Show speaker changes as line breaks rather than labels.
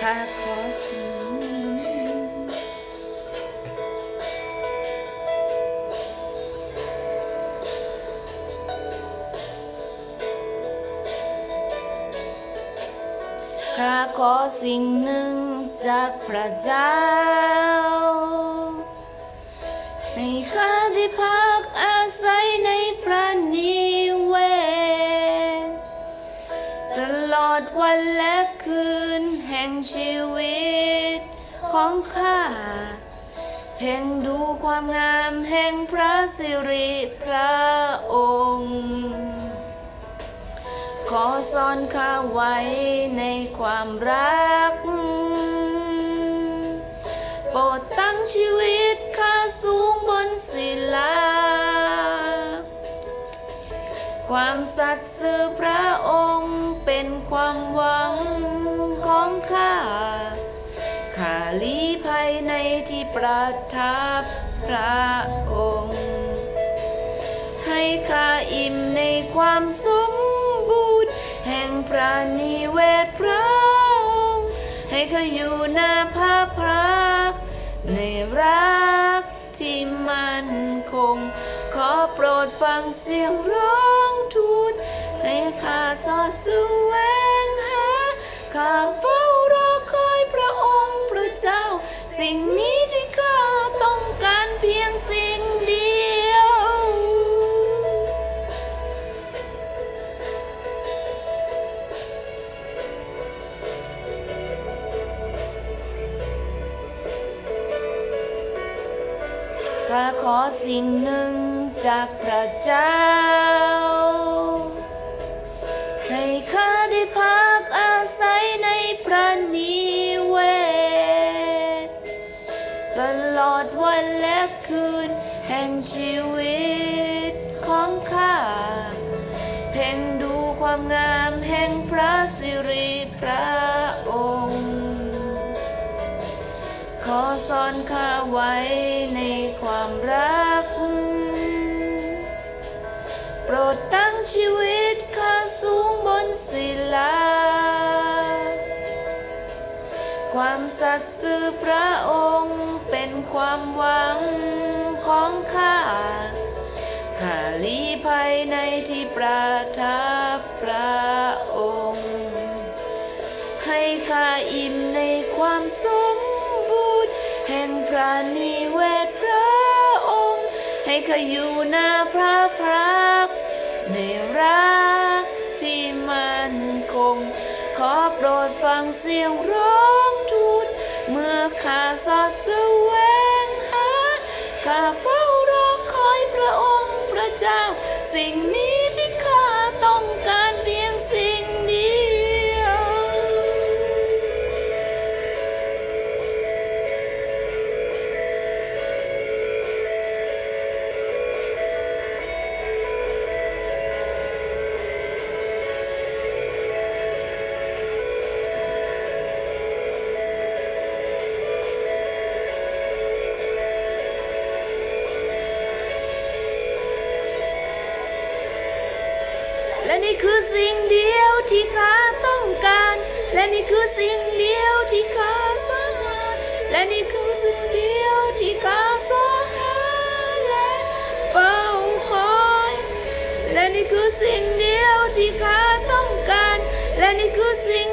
ข้าขอสิ่งหนึ่งข้าขอสิ่งหนึ่งจากพระเจ้า ให้ข้าได้พักอาศัยในพระนิเวศ ตลอดวันและคืน ห่งชีวิตของข้าเพ่งดูความงามแห่งพระสิริพระองค์ ขอซ่อนข้าไว้ในความรัก โปรดตั้งชีวิตข้าสูงบนศิลา ความสัตย์ซื่อ ประทับพระองค์ ให้ข้าอิ่มในความสมบูรณ์ แห่งพระนิเวศพระองค์ ให้ข้าอยู่หน้าพระพักตร์ในรักที่มั่นคง ขอโปรดฟังเสียงร้องทูลให้ข้าสอดสวงหาข้าเฝ้ารอคอยพระองค์พระเจ้า สิ่งนี้ ข้าขอสิ่งหนึ่งจากพระเจ้า ให้ข้าได้พักอาศัยในพระนิเวศ ตลอดวันและคืนแห่งชีวิตของข้าเพ่งดูความงามแห่งพระสิริพระองค์ ขอซ่อนข้าไว้ในความรัก โปรดตั้งชีวิตข้าสูงบนศิลา ความสัตย์ซื่อพระองค์เป็นความหวังของข้า ข้าลีภัยในที่ประทับพระองค์ ให้ข้าอิ่มในความสม แห่งพระนิเวศพระองค์ ให้ขาอยู่หน้าพระพักตร์ในรักที่มั่นคง ขอโปรดฟังเสียงร้องทูลเมื่อข้าสอดแสวงหาข้าเฝ้า และนี่คือสิ่งเดียวที่ข้าต้องการ และนี่คือสิ่งเดียวที่ข้าสร้างและนี่คือสิ่งเดียวที่ข้าสร้างและเฝ้าคอยและนี่คือสิ่งเดียวที่ข้าต้องการ และนี่คือสิ่ง